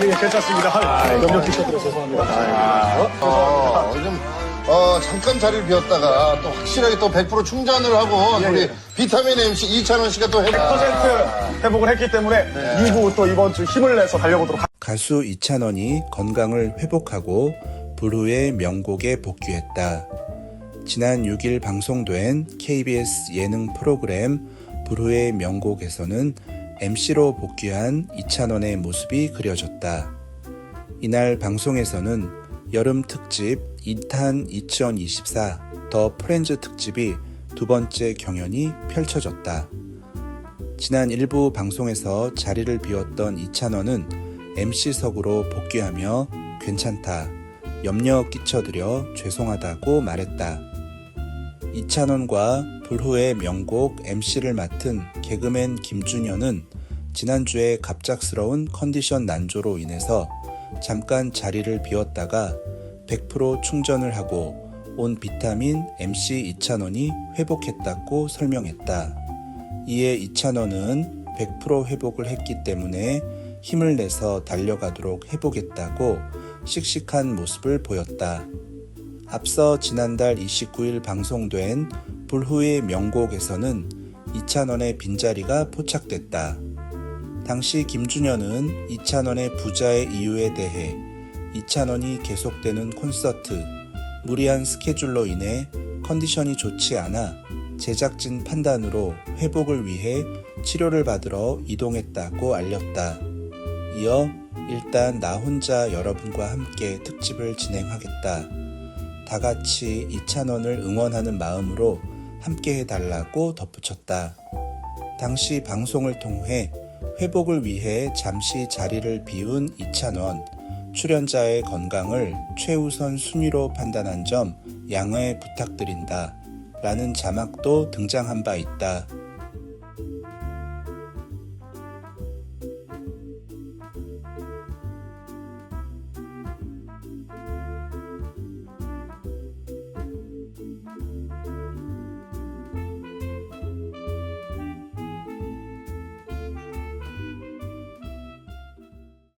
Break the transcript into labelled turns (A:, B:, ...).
A: 예, 괜찮습니다. 아유, 염려 끼쳐드려 죄송합니다.
B: 어, 좀, 어, 잠깐 자리를 비웠다가 또 확실하게 또 100% 충전을 하고 우리
A: 예.
B: 비타민 MC 이찬원 씨가 또 해봐.
A: 100% 회복을 했기 때문에 2부 또 이번 주 힘을 내서 달려보도록
C: 가수 이찬원이 건강을 회복하고 불후의 명곡에 복귀했다. 지난 6일 방송된 KBS 예능 프로그램 불후의 명곡에서는 MC로 복귀한 이찬원의 모습이 그려졌다. 이날 방송에서는 여름 특집 2탄 2024 더 프렌즈 특집이 두 번째 경연이 펼쳐졌다. 지난 일부 방송에서 자리를 비웠던 이찬원은 MC석으로 복귀하며 괜찮다. 염려 끼쳐드려 죄송하다고 말했다. 이찬원과 불후의 명곡 MC를 맡은 개그맨 김준현은 지난주에 갑작스러운 컨디션 난조로 인해서 잠깐 자리를 비웠다가 100% 충전을 하고 온 비타민 MC 이찬원이 회복했다고 설명했다. 이에 이찬원은 100% 회복을 했기 때문에 힘을 내서 달려가도록 해보겠다고 씩씩한 모습을 보였다. 앞서 지난달 29일 방송된 불후의 명곡에서는 이찬원의 빈자리가 포착됐다. 당시 김준현은 이찬원의 부자의 이유에 대해 이찬원이 계속되는 콘서트, 무리한 스케줄로 인해 컨디션이 좋지 않아 제작진 판단으로 회복을 위해 치료를 받으러 이동했다고 알렸다. 이어 일단 나 혼자 여러분과 함께 특집을 진행하겠다. 다 같이 이찬원을 응원하는 마음으로 함께 해달라고 덧붙였다. 당시 방송을 통해 회복을 위해 잠시 자리를 비운 이찬원, 출연자의 건강을 최우선 순위로 판단한 점 양해 부탁드린다. 라는 자막도 등장한 바 있다.